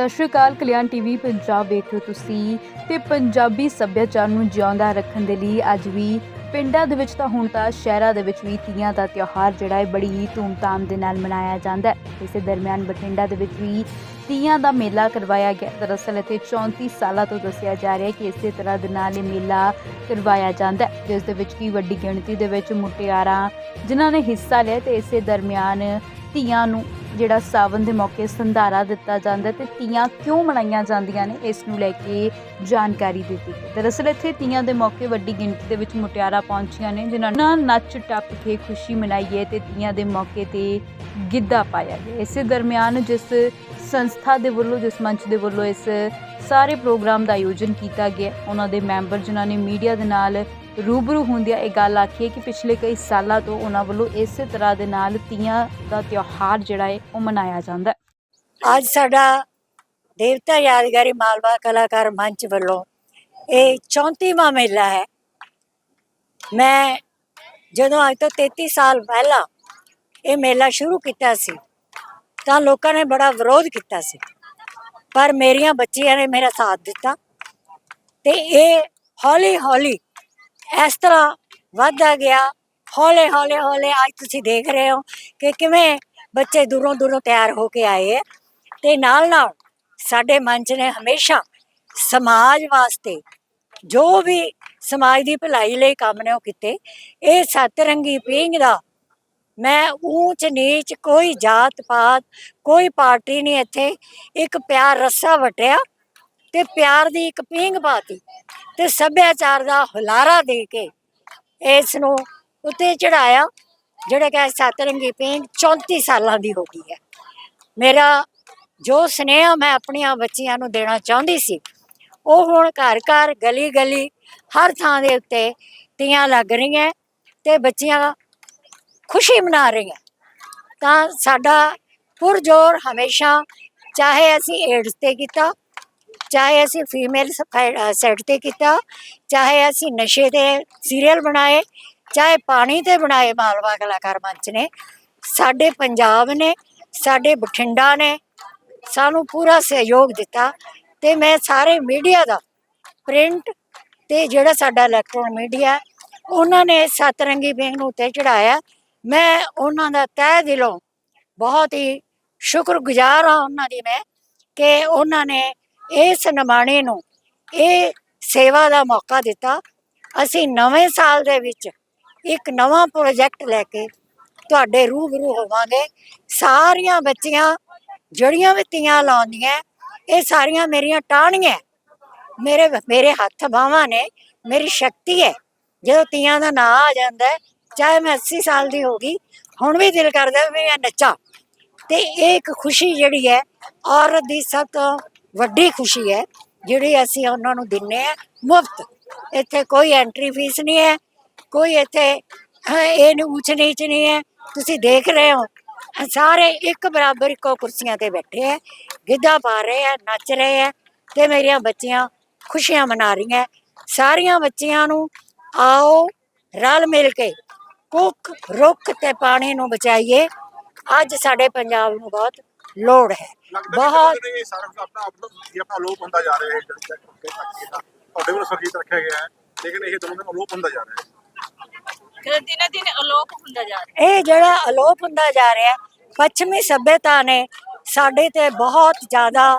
ਸਤਿ ਸ਼੍ਰੀ ਅਕਾਲ, ਕਲਿਆਣ ਟੀਵੀ ਪੰਜਾਬ ਵੇਖ ਰਹੇ ਹੋ ਤੁਸੀਂ ਤੇ ਪੰਜਾਬੀ ਸੱਭਿਆਚਾਰ ਨੂੰ ਜਿਉਂਦਾ ਰੱਖਣ ਦੇ ਲਈ ਅੱਜ ਵੀ ਪਿੰਡਾਂ ਦੇ ਵਿੱਚ ਤਾਂ ਹੁਣ ਤਾਂ ਸ਼ਹਿਰਾਂ ਦੇ ਵਿੱਚ ਵੀ ਤੀਆਂ ਦਾ ਤਿਉਹਾਰ ਜਿਹੜਾ ਹੈ ਬੜੀ ਹੀ ਧੂਮਧਾਮ ਦੇ ਨਾਲ ਮਨਾਇਆ ਜਾਂਦਾ ਹੈ। ਇਸੇ ਦਰਮਿਆਨ ਬਠਿੰਡਾ ਦੇ ਵਿੱਚ ਵੀ ਤੀਆਂ ਦਾ ਮੇਲਾ ਕਰਵਾਇਆ ਗਿਆ। ਦਰਅਸਲ ਇੱਥੇ 34 ਸਾਲਾਂ ਤੋਂ ਦੱਸਿਆ ਜਾ ਰਿਹਾ ਹੈ ਕਿ ਇਸੇ ਤਰ੍ਹਾਂ ਦੇ ਨਾਲ ਇਹ ਮੇਲਾ ਕਰਵਾਇਆ ਜਾਂਦਾ ਹੈ। ਜਿਸ ਦੇ ਵਿੱਚ ਕੀ ਵੱਡੀ ਗਿਣਤੀ ਦੇ ਵਿੱਚ ਮੁਟਿਆਰਾਂ ਜਿਨ੍ਹਾਂ ਨੇ ਹਿੱਸਾ ਲਿਆ ਤੇ ਇਸੇ ਦਰਮਿਆਨ ਤੀਆਂ ਨੂੰ ਜਿਹੜਾ ਸਾਵਨ ਦੇ ਮੌਕੇ ਸੰਧਾਰਾ ਦਿੱਤਾ ਜਾਂਦਾ ਹੈ ਤੇ ਤੀਆਂ ਕਿਉਂ ਮਨਾਈਆਂ ਜਾਂਦੀਆਂ ਨੇ, ਇਸ ਨੂੰ ਲੈ ਕੇ ਜਾਣਕਾਰੀ ਦਿੱਤੀ ਗਈ। ਦਰਅਸਲ ਇੱਥੇ ਤੀਆਂ ਦੇ ਮੌਕੇ ਵੱਡੀ ਗਿਣਤੀ ਦੇ ਵਿੱਚ ਮੁਟਿਆਰਾਂ ਪਹੁੰਚੀਆਂ ਨੇ, ਜਿਨ੍ਹਾਂ ਨਾਲ ਨੱਚ ਟੱਪ ਕੇ ਖੁਸ਼ੀ ਮਨਾਈ ਹੈ ਤੇ ਤੀਆਂ ਦੇ ਮੌਕੇ ਤੇ ਗਿੱਧਾ ਪਾਇਆ ਗਿਆ। ਇਸੇ ਦਰਮਿਆਨ ਜਿਸ ਸੰਸਥਾ ਦੇ ਵੱਲੋਂ, ਜਿਸ ਮੰਚ ਦੇ ਵੱਲੋਂ ਇਸ ਸਾਰੇ ਪ੍ਰੋਗਰਾਮ ਦਾ ਆਯੋਜਨ ਕੀਤਾ ਗਿਆ, ਉਹਨਾਂ ਦੇ ਮੈਂਬਰ ਜਿਨ੍ਹਾਂ ਨੇ ਮੀਡੀਆ ਦੇ ਨਾਲ ਰੂਬਰੂ ਹੁੰਦਿਆਂ ਇਹ ਗੱਲ ਆਖੀਏ ਕਿ ਪਿਛਲੇ ਕਈ ਸਾਲਾਂ ਤੋਂ ਉਹਨਾਂ ਵੱਲੋਂ ਇਸੇ ਤਰ੍ਹਾਂ ਦੇ ਨਾਲ ਤੀਆਂ ਦਾ ਤਿਉਹਾਰ ਜਿਹੜਾ ਹੈ, ਉਹ ਮਨਾਇਆ ਜਾਂਦਾ ਹੈ। ਅੱਜ ਸਾਡਾ ਦੇਵਤਾ ਯਾਦਗਾਰੀ ਮਾਲਵਾ ਕਲਾਕਾਰ ਮੰਚ ਵੱਲੋਂ ਇਹ 34ਵਾਂ ਮੇਲਾ ਹੈ। ਮੈਂ ਜਦੋਂ ਅੱਜ ਤੋਂ 33 ਸਾਲ ਪਹਿਲਾਂ ਇਹ ਮੇਲਾ ਸ਼ੁਰੂ ਕੀਤਾ ਸੀ, ਤਾਂ ਲੋਕਾਂ ਨੇ ਬੜਾ ਵਿਰੋਧ ਕੀਤਾ ਸੀ। ਪਰ ਮੇਰੀਆਂ ਬੱਚੀਆਂ ਨੇ ਮੇਰਾ ਸਾਥ ਦਿੱਤਾ ਤੇ ਇਹ ਹੌਲੀ ਹੌਲੀ ਇਸ ਤਰ੍ਹਾਂ ਵੱਧਦਾ ਗਿਆ। ਹੌਲੇ ਹੌਲੇ ਹੌਲੇ ਅੱਜ ਤੁਸੀਂ ਦੇਖ ਰਹੇ ਹੋ ਕਿ ਕਿਵੇਂ ਬੱਚੇ ਦੂਰੋਂ ਦੂਰੋਂ ਤਿਆਰ ਹੋ ਕੇ ਆਏ। ਹੈ ਤੇ ਨਾਲ ਨਾਲ ਸਾਡੇ ਮੰਚ ਨੇ ਹਮੇਸ਼ਾ ਸਮਾਜ ਵਾਸਤੇ ਜੋ ਵੀ ਸਮਾਜ ਦੀ ਭਲਾਈ ਲਈ ਕੰਮ ਨੇ ਉਹ ਕੀਤੇ। ਇਹ ਸਤਰੰਗੀ ਪੀਂਘ ਦਾ ਮੈਂ ਊਚ ਨੀਚ ਕੋਈ ਜਾਤ ਪਾਤ ਕੋਈ ਪਾਰਟੀ ਨਹੀਂ ਇੱਥੇ। ਇੱਕ ਪਿਆਰ ਰੱਸਾ ਵਟਿਆ। ਤੇ ਪਿਆਰ ਦੀ ਇੱਕ ਪੀਂਘ ਪਾਤੀ ਤੇ ਸੱਭਿਆਚਾਰ ਦਾ ਹੁਲਾਰਾ ਦੇ ਕੇ ਇਸ ਨੂੰ ਉੱਤੇ ਚੜਾਇਆ ਜਿਹੜੇ ਕਿ ਅੱਜ ਸਤਰੰਗੀ ਪੀਂਘ 34 ਸਾਲਾਂ ਦੀ ਹੋ ਗਈ ਹੈ। ਮੇਰਾ ਜੋ ਸਨੇਹ ਮੈਂ ਆਪਣੀਆਂ ਬੱਚੀਆਂ ਨੂੰ ਦੇਣਾ ਚਾਹੁੰਦੀ ਸੀ, ਉਹ ਹੁਣ ਘਰ ਘਰ ਗਲੀ ਗਲੀ ਹਰ ਥਾਂ ਦੇ ਉੱਤੇ ਤੀਆਂ ਲੱਗ ਰਹੀਆਂ ਤੇ ਬੱਚੀਆਂ ਖੁਸ਼ੀ ਮਨਾ ਰਹੀਆਂ। ਤਾਂ ਸਾਡਾ ਪੁਰਜੋਰ ਹਮੇਸ਼ਾ ਚਾਹੇ ਅਸੀਂ ਏਡਸ ਤੇ ਕੀਤਾ ਚਾਹੇ ਅਸੀਂ ਫੀਮੇਲ ਸੈਟ ਤੇ ਕੀਤਾ, ਚਾਹੇ ਅਸੀਂ ਨਸ਼ੇ ਤੇ ਸੀਰੀਅਲ ਬਣਾਏ, ਚਾਹੇ ਪਾਣੀ ਤੇ ਬਣਾਏ ਮਾਲਵਾ ਕਲਾਕਾਰ ਮੰਚ ਨੇ, ਸਾਡੇ ਪੰਜਾਬ ਨੇ, ਸਾਡੇ ਬਠਿੰਡਾ ਨੇ ਸਾਨੂੰ ਪੂਰਾ ਸਹਿਯੋਗ ਦਿੱਤਾ ਤੇ ਮੈਂ ਸਾਰੇ ਮੀਡੀਆ ਦਾ ਪ੍ਰਿੰਟ ਤੇ ਜਿਹੜਾ ਸਾਡਾ ਇਲੈਕਟ੍ਰੋਨਿਕ ਮੀਡੀਆ ਉਹਨਾਂ ਨੇ ਸਤਰੰਗੀ ਬੇਗ ਨੂੰ ਉੱਤੇ ਚੜਾਇਆ ਮੈਂ ਉਹਨਾਂ ਦਾ ਤਹਿ ਦਿਲੋਂ ਬਹੁਤ ਹੀ ਸ਼ੁਕਰਗੁਜ਼ਾਰ ਹਾਂ ਉਹਨਾਂ ਦੀ ਮੈਂ ਕਿ ਉਹਨਾਂ ਨੇ ਇਸ ਨਮਾਣੇ ਨੂੰ ਇਹ ਸੇਵਾ ਦਾ ਮੌਕਾ ਦਿੱਤਾ। ਅਸੀਂ ਨਵੇਂ ਸਾਲ ਦੇ ਵਿੱਚ ਇੱਕ ਨਵਾਂ ਪ੍ਰੋਜੈਕਟ ਲੈ ਕੇ ਤੁਹਾਡੇ ਰੂਬਰੂ ਹੋਵਾਂਗੇ। ਸਾਰੀਆਂ ਬੱਚੀਆਂ, ਜਿਹੜੀਆਂ ਵੀ ਤੀਆਂ ਲਾਉਂਦੀਆਂ, ਇਹ ਸਾਰੀਆਂ ਮੇਰੀਆਂ ਟਾਹਣੀਆਂ ਮੇਰੇ ਮੇਰੇ ਹੱਥ ਬਾਹਾਂ ਨੇ, ਮੇਰੀ ਸ਼ਕਤੀ ਹੈ। ਜਦੋਂ ਤੀਆਂ ਦਾ ਨਾਂ ਆ ਜਾਂਦਾ ਚਾਹੇ ਮੈਂ 80 ਸਾਲ ਦੀ ਹੋ ਗਈ, ਹੁਣ ਵੀ ਦਿਲ ਕਰਦਾ ਵੀ ਮੈਂ ਨੱਚਾਂ। ਤੇ ਇਹ ਇੱਕ ਖੁਸ਼ੀ ਜਿਹੜੀ ਹੈ, ਔਰਤ ਦੀ ਸਭ ਤੋਂ ਵੱਡੀ ਖੁਸ਼ੀ ਹੈ ਜਿਹੜੀ ਅਸੀਂ ਉਹਨਾਂ ਨੂੰ ਦਿੰਨੇ ਆ ਮੁਫਤ। ਇੱਥੇ ਕੋਈ ਐਂਟਰੀ ਫੀਸ ਨਹੀਂ ਹੈ ਕੋਈ ਇੱਥੇ ਅਹ, ਇਹ ਨੂੰ ਉੱਚ ਨੀਚ ਨਹੀਂ ਹੈ ਤੁਸੀਂ ਦੇਖ ਰਹੇ ਹੋ। ਸਾਰੇ ਇੱਕ ਬਰਾਬਰ ਇੱਕੋ ਕੁਰਸੀਆਂ ਤੇ ਬੈਠੇ ਹੈ ਗਿੱਧਾ ਪਾ ਰਹੇ ਹੈ ਨੱਚ ਰਹੇ ਹੈ ਤੇ ਮੇਰੀਆਂ ਬੱਚੀਆਂ ਖੁਸ਼ੀਆਂ ਮਨਾ ਰਹੀਆਂ ਸਾਰੀਆਂ ਬੱਚੀਆਂ ਨੂੰ ਆਓ ਰਲ ਮਿਲ ਕੇ ਕੁੱਖ ਰੁੱਖ ਤੇ ਪਾਣੀ ਨੂੰ ਬਚਾਈਏ। ਅੱਜ ਸਾਡੇ ਪੰਜਾਬ ਨੂੰ ਬਹੁਤ ਲੋੜ ਹੈ। ਬਹੁਤ ਬਹੁਤ ਇਹ ਸਾਰਾ ਕੁਝ ਆਪਣਾ ਆਪਣਾ ਇਹ ਆਪਣਾ ਲੋਪ ਹੁੰਦਾ ਜਾ ਰਿਹਾ ਹੈ ਜਿਹੜੀ ਤੱਕ ਤੁਹਾਡੇ ਵੱਲੋਂ ਸੁਰੱਖਿਅਤ ਰੱਖਿਆ ਗਿਆ ਹੈ ਲੇਕਿਨ ਇਹ ਦੋਨੋਂ ਦਿਨ ਲੋਪ ਹੁੰਦਾ ਜਾ ਰਿਹਾ ਹੈ। ਦਿਨੇ ਦਿਨੇ ਅਲੋਪ ਹੁੰਦਾ ਜਾ ਰਿਹਾ। ਇਹ ਜਿਹੜਾ ਅਲੋਪ ਹੁੰਦਾ ਜਾ ਰਿਹਾ ਹੈ, ਪੱਛਮੀ ਸਭਿਅਤਾ ਨੇ ਸਾਡੇ ਤੇ ਬਹੁਤ ਜ਼ਿਆਦਾ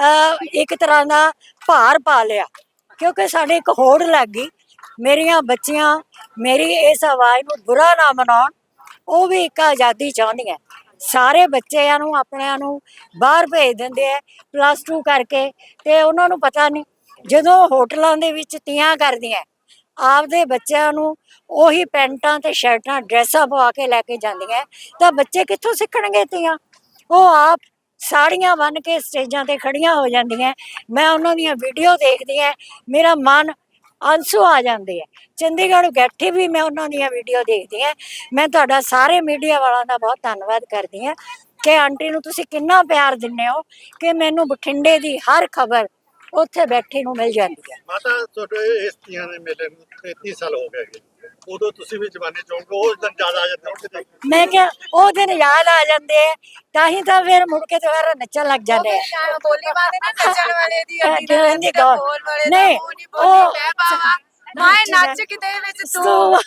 ਅਹ, ਇੱਕ ਤਰ੍ਹਾਂ ਦਾ ਭਾਰ ਪਾ ਲਿਆ। ਕਿਉਂਕਿ ਸਾਡੇ ਇੱਕ ਹੋੜ ਲੱਗ ਗਈ। ਮੇਰੀਆਂ ਬੱਚੀਆਂ ਮੇਰੀ ਇਸ ਆਵਾਜ਼ ਨੂੰ ਬੁਰਾ ਨਾ ਮਨਾਉਣ ਉਹ ਵੀ ਇੱਕ ਆਜ਼ਾਦੀ ਚਾਹੁੰਦੀਆਂ। ਸਾਰੇ ਬੱਚਿਆਂ ਨੂੰ, ਆਪਣਿਆਂ ਨੂੰ ਬਾਹਰ ਭੇਜ ਦਿੰਦੇ ਆ ਪਲੱਸ 2 ਕਰਕੇ ਤੇ ਉਹਨਾਂ ਨੂੰ ਪਤਾ ਨਹੀਂ ਜਦੋਂ ਹੋਟਲਾਂ ਦੇ ਵਿੱਚ ਤੀਆਂ ਕਰਦੀਆਂ, ਆਪਦੇ ਬੱਚਿਆਂ ਨੂੰ ਉਹੀ ਪੈਂਟਾਂ ਤੇ ਸ਼ਰਟਾਂ, ਡਰੈਸਾਂ ਪਵਾ ਕੇ ਲੈ ਕੇ ਜਾਂਦੀਆਂ, ਤਾਂ ਬੱਚੇ ਕਿੱਥੋਂ ਸਿੱਖਣਗੇ ਤੀਆਂ? ਉਹ ਆਪ ਸਾੜੀਆਂ ਬੰਨ ਕੇ ਸਟੇਜਾਂ ਤੇ ਖੜੀਆਂ ਹੋ ਜਾਂਦੀਆਂ, ਮੈਂ ਉਹਨਾਂ ਦੀਆਂ ਵੀਡੀਓ ਦੇਖਦੀ ਹਾਂ, ਮੇਰਾ ਮਨ ਅੰਸੂ ਆ ਜਾਂਦੇ ਆ। ਚੰਡੀਗੜ੍ਹ ਬੈਠੇ ਵੀ ਮੈਂ ਉਹਨਾਂ ਦੀਆਂ ਵੀਡੀਓ ਦੇਖਦੀ ਆ ਮੈਂ ਤੁਹਾਡਾ ਸਾਰੇ ਮੀਡੀਆ ਵਾਲਾਂ ਦਾ ਬਹੁਤ ਧੰਨਵਾਦ ਕਰਦੀ ਹਾਂ ਕਿ ਆਂਟੀ ਨੂੰ ਤੁਸੀਂ ਕਿੰਨਾ ਪਿਆਰ ਦਿੰਦੇ ਹੋ ਕਿ ਮੈਨੂੰ ਬਠਿੰਡੇ ਦੀ ਹਰ ਖਬਰ ਉੱਥੇ ਬੈਠੇ ਨੂੰ ਮਿਲ ਜਾਂਦੀ ਹੈ। ਮਾਤਾ, ਤੁਹਾਡੇ ਇਸ ਤੀਆਂ ਦੇ ਮੇਲੇ ਨੂੰ 33 ਸਾਲ ਹੋ ਗਏ। ਉਦੋਂ ਤੁਸੀਂ ਵੀ ਜਵਾਨੀ ਚੋਂਗੇ ਉਹ ਦਿਨ ਜ਼ਿਆਦਾ ਆ ਜਾਂਦੇ ਹੋਣਗੇ ਮੈਂ ਕਿਹਾ ਉਹ ਦਿਨ ਯਾਦ ਆ ਜਾਂਦੇ ਆ ਤਾਂ ਹੀ ਤਾਂ ਫਿਰ ਮੁੜ ਕੇ ਦੁਬਾਰਾ ਨੱਚਣ ਲੱਗ ਜਾਂਦੇ ਆ। ਬੋਲੀ ਬਾਦੇ ਨਾ ਨੱਚਣ ਵਾਲੇ ਦੀ ਅੱਡੀ ਦੀ। ਬੋਲ ਵਾਲੇ ਨਹੀਂ, ਦਾ ਨਹੀਂ ਬੋਲੀ ਉਹ- ਮੈਂ ਮਾਏ ਨੱਚ ਕਿਤੇ ਵਿੱਚ ਤੂੰ। ਤੂੰ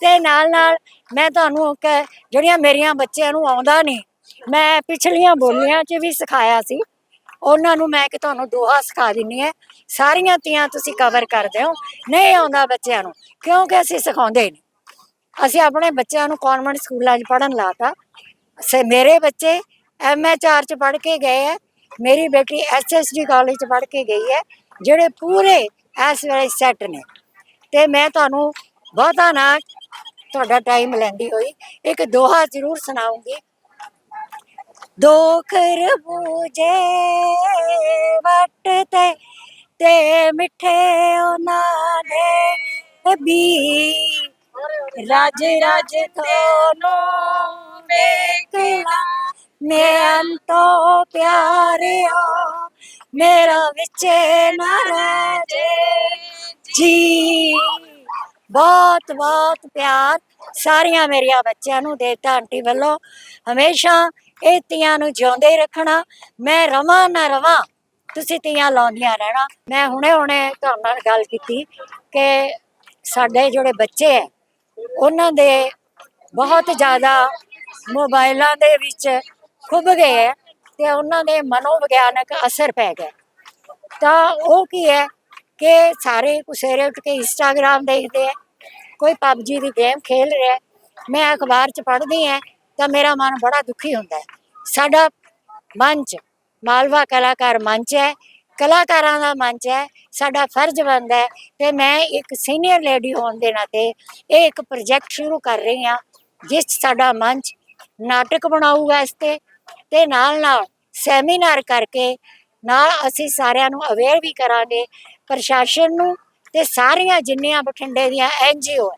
ਤੇ ਨਾਲ ਨਾਲ ਮੈਂ ਤੁਹਾਨੂੰ ਕਹਿ ਜਿਹੜੀਆਂ ਮੇਰੀਆਂ ਬੱਚਿਆਂ ਨੂੰ ਆਉਂਦਾ ਨਹੀਂ ਮੈਂ ਪਿਛਲੀਆਂ ਬੋਲੀਆਂ 'ਚ ਵੀ ਸਿਖਾਇਆ ਸੀ। ਉਹਨਾਂ ਨੂੰ ਮੈਂ ਕਿ ਤੁਹਾਨੂੰ ਦੋਹਾ ਸਿਖਾ ਦਿੰਨੀ ਹੈ ਸਾਰੀਆਂ ਤੀਆਂ ਤੁਸੀਂ ਕਵਰ ਕਰਦੇ ਹੋ। ਨਹੀਂ ਆਉਂਦਾ ਬੱਚਿਆਂ ਨੂੰ, ਕਿਉਂਕਿ ਅਸੀਂ ਸਿਖਾਉਂਦੇ ਨਹੀਂ ਅਸੀਂ ਆਪਣੇ ਬੱਚਿਆਂ ਨੂੰ ਕਨਵੈਂਟ ਸਕੂਲਾਂ 'ਚ ਪੜਨ ਲਾਤਾ ਸੇ, ਮੇਰੇ ਬੱਚੇ ਐਮਐਚਆਰ 'ਚ ਪੜ੍ਹ ਕੇ ਗਏ ਹੈ ਮੇਰੀ ਬੇਟੀ ਐਸਐਸਡੀ ਕਾਲਜ 'ਚ ਪੜ੍ਹ ਕੇ ਗਈ ਹੈ ਜਿਹੜੇ ਪੂਰੇ ਇਸ ਵੇਲੇ ਸੈੱਟ ਨੇ। ਤੇ ਮੈਂ ਤੁਹਾਨੂੰ ਬਹੁਤਾ ਨਾ ਤੁਹਾਡਾ ਟਾਈਮ ਲੈਂਦੀ ਹੋਈ। ਇੱਕ ਦੋਹਾ ਜ਼ਰੂਰ ਸੁਣਾਉਂਗੀ। ਦੋ ਖਰਬੂਜੇ ਵੱਟ ਤੇ ਮਿੱਠੇ ਉਹਨਾਂ ਦੇ ਵੀ ਰਾਜ ਰਾਜ ਤੁਹਾਨੂੰ ਵੇਖਣਾ ਮੈਂ ਅੰਤੋ ਪਿਆਰਿਓ ਮੇਰਾ ਵਿੱਚੇ ਨਾ ਰਹਿ ਜੀ ਬਹੁਤ ਬਹੁਤ ਪਿਆਰ ਸਾਰੀਆਂ ਮੇਰੀਆਂ ਬੱਚਿਆਂ ਨੂੰ ਦੇਵਤਾ ਆਂਟੀ ਵੱਲੋਂ ਹਮੇਸ਼ਾ ਇਹ ਤੀਆਂ ਨੂੰ ਜਿਉਂਦੇ ਰੱਖਣਾ, ਮੈਂ ਰਵਾਂ ਨਾ ਰਵਾਂ, ਤੁਸੀਂ ਤੀਆਂ ਲਾਉਂਦੀਆਂ ਰਹਿਣਾ। ਮੈਂ ਹੁਣੇ ਹੁਣੇ ਤੁਹਾਡੇ ਨਾਲ ਗੱਲ ਕੀਤੀ ਕਿ ਸਾਡੇ ਜਿਹੜੇ ਬੱਚੇ ਹੈ ਉਹਨਾਂ ਦੇ ਬਹੁਤ ਜ਼ਿਆਦਾ ਮੋਬਾਈਲਾਂ ਦੇ ਵਿੱਚ ਖੁੱਭ ਗਏ ਹੈ ਤੇ ਉਹਨਾਂ ਦੇ ਮਨੋਵਿਗਿਆਨਕ ਅਸਰ ਪੈ ਗਿਆ। ਤਾਂ ਉਹ ਕੀ ਹੈ ਕਿ ਸਾਰੇ ਕੁਸੇਰੇ ਉੱਠ ਕੇ ਇੰਸਟਾਗ੍ਰਾਮ ਦੇਖਦੇ ਆ ਕੋਈ ਪਬਜੀ ਦੀ ਗੇਮ ਖੇਲ ਰਿਹਾ ਮੈਂ ਅਖਬਾਰ 'ਚ ਪੜ੍ਹਦੀ ਹਾਂ ਤਾਂ ਮੇਰਾ ਮਨ ਬੜਾ ਦੁਖੀ ਹੁੰਦਾ ਹੈ। ਸਾਡਾ ਮੰਚ, ਮਾਲਵਾ ਕਲਾਕਾਰ ਮੰਚ ਹੈ। ਕਲਾਕਾਰਾਂ ਦਾ ਮੰਚ ਹੈ। ਸਾਡਾ ਫਰਜ਼ ਬਣਦਾ ਹੈ ਤੇ ਮੈਂ ਇੱਕ ਸੀਨੀਅਰ ਲੇਡੀ ਹੋਣ ਦੇ ਨਾਤੇ ਇਹ ਇੱਕ ਪ੍ਰੋਜੈਕਟ ਸ਼ੁਰੂ ਕਰ ਰਹੀ ਹਾਂ, ਜਿਸ 'ਚ ਸਾਡਾ ਮੰਚ ਨਾਟਕ ਬਣਾਊਗਾ ਇਸ ਤੇ। ਤੇ ਨਾਲ ਨਾਲ ਸੈਮੀਨਾਰ ਕਰਕੇ ਨਾਲ ਅਸੀਂ ਸਾਰਿਆਂ ਨੂੰ ਅਵੇਅਰ ਵੀ ਕਰਾਂਗੇ ਪ੍ਰਸ਼ਾਸਨ ਨੂੰ ਤੇ ਸਾਰੀਆਂ ਜਿੰਨੀਆਂ ਬਠਿੰਡੇ ਦੀਆਂ ਐਨਜੀਓ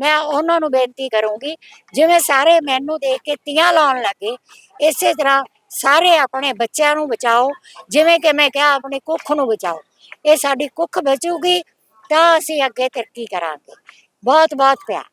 ਮੈਂ ਉਹਨਾਂ ਨੂੰ ਬੇਨਤੀ ਕਰੂੰਗੀ, ਜਿਵੇਂ ਸਾਰੇ ਮੈਨੂੰ ਦੇਖ ਕੇ ਤੀਆਂ ਲਾਉਣ ਲੱਗੇ, ਇਸੇ ਤਰ੍ਹਾਂ ਸਾਰੇ ਆਪਣੇ ਬੱਚਿਆਂ ਨੂੰ ਬਚਾਓ, ਜਿਵੇਂ ਕਿ ਮੈਂ ਕਿਹਾ ਆਪਣੀ ਕੁੱਖ ਨੂੰ ਬਚਾਓ। ਇਹ ਸਾਡੀ ਕੁੱਖ ਬਚੂਗੀ ਤਾਂ ਅਸੀਂ ਅੱਗੇ ਤਰੱਕੀ ਕਰਾਂਗੇ। ਬਹੁਤ ਬਹੁਤ ਪਿਆਰ।